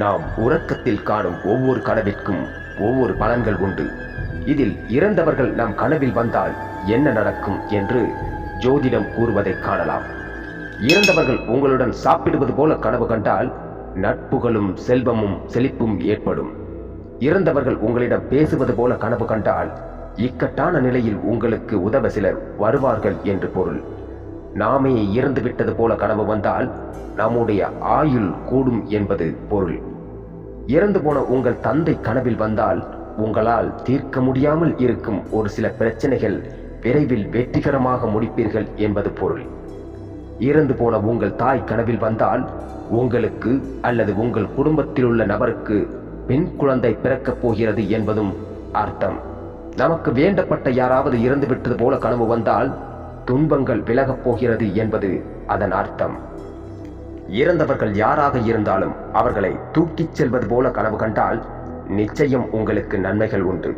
நாம் உறக்கத்தில் காணும் ஒவ்வொரு கனவிற்கும் ஒவ்வொரு பலன்கள் உண்டு. இதில் இறந்தவர்கள் நம் கனவில் வந்தால் என்ன நடக்கும் என்று ஜோதிடம் கூறுவதை காணலாம். இறந்தவர்கள் உங்களுடன் சாப்பிடுவது போல கனவு கண்டால் நட்புகளும் செல்வமும் செழிப்பும் ஏற்படும். இறந்தவர்கள் உங்களிடம் பேசுவது போல கனவு கண்டால் இக்கட்டான நிலையில் உங்களுக்கு உதவ சிலர் வருவார்கள் என்று பொருள். நாமே இறந்து விட்டது போல கனவு வந்தால் நம்முடைய ஆயுள் கூடும் என்பது பொருள். இறந்து போன உங்கள் தந்தை கனவில் வந்தால் உங்களால் தீர்க்க முடியாமல் இருக்கும் ஒரு சில பிரச்சனைகள் விரைவில் வெற்றிகரமாக முடிப்பீர்கள் என்பது பொருள். இறந்து போன உங்கள் தாய் கனவில் வந்தால் உங்களுக்கு அல்லது உங்கள் குடும்பத்தில் உள்ள நபருக்கு பெண் குழந்தை பிறக்கப் போகிறது என்பதும் அர்த்தம். நமக்கு வேண்டப்பட்ட யாராவது இறந்து விட்டது போல கனவு வந்தால் துன்பங்கள் விலகப் போகிறது என்பது அதன் அர்த்தம். இறந்தவர்கள் யாராக இருந்தாலும் அவர்களை தூக்கிச் செல்வது போல கனவு கண்டால் நிச்சயம் உங்களுக்கு நன்மைகள் உண்டு.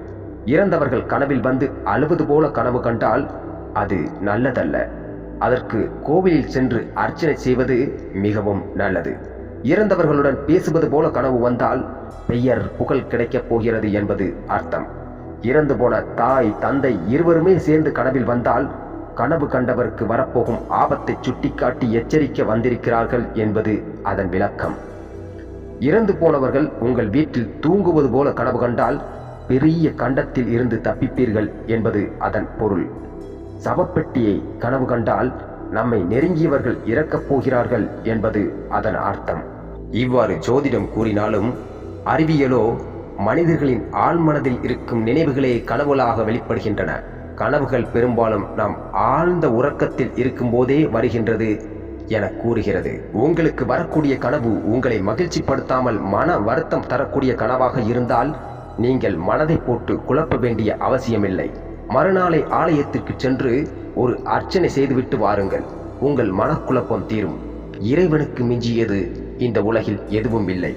இறந்தவர்கள் கனவில் வந்து அழுவது போல கனவு கண்டால் அது நல்லதல்ல. அதற்கு கோவிலில் சென்று அர்ச்சனை செய்வது மிகவும் நல்லது. இறந்தவர்களுடன் பேசுவது போல கனவு வந்தால் பெயர் புகழ் கிடைக்கப் போகிறது என்பது அர்த்தம். இறந்து போன தாய் தந்தை இருவருமே சேர்ந்து கனவில் வந்தால் கனவு கண்டவருக்கு வரப்போகும் ஆபத்தை சுட்டிக்காட்டி எச்சரிக்க வந்திருக்கிறார்கள் என்பது அதன் விளக்கம். இறந்து போனவர்கள் உங்கள் வீட்டில் தூங்குவது போல கனவு கண்டால் பெரிய கண்டத்தில் இருந்து தப்பிப்பீர்கள் என்பது அதன் பொருள். சவப்பெட்டியை கனவு கண்டால் நம்மை நெருங்கியவர்கள் இறக்கப் போகிறார்கள் என்பது அதன் அர்த்தம். இவ்வாறு ஜோதிடம் கூறினாலும் அறிவியலோ மனிதர்களின் ஆழ்மனதில் இருக்கும் நினைவுகளே கனவுகளாக வெளிப்படுகின்றன. கனவுகள் பெரும்பாலும் நாம் ஆழ்ந்த உறக்கத்தில் இருக்கும்போதே வருகின்றது என கூறுகிறது. உங்களுக்கு வரக்கூடிய கனவு உங்களை மகிழ்ச்சிப்படுத்தாமல் மன வருத்தம் தரக்கூடிய கனவாக இருந்தால் நீங்கள் மனதை போட்டு குழப்ப வேண்டிய அவசியமில்லை. மறுநாளை ஆலயத்திற்கு சென்று ஒரு அர்ச்சனை செய்துவிட்டு வாருங்கள். உங்கள் மனக்குழப்பம் தீரும். இறைவனுக்கு மிஞ்சியது இந்த உலகில் எதுவும் இல்லை.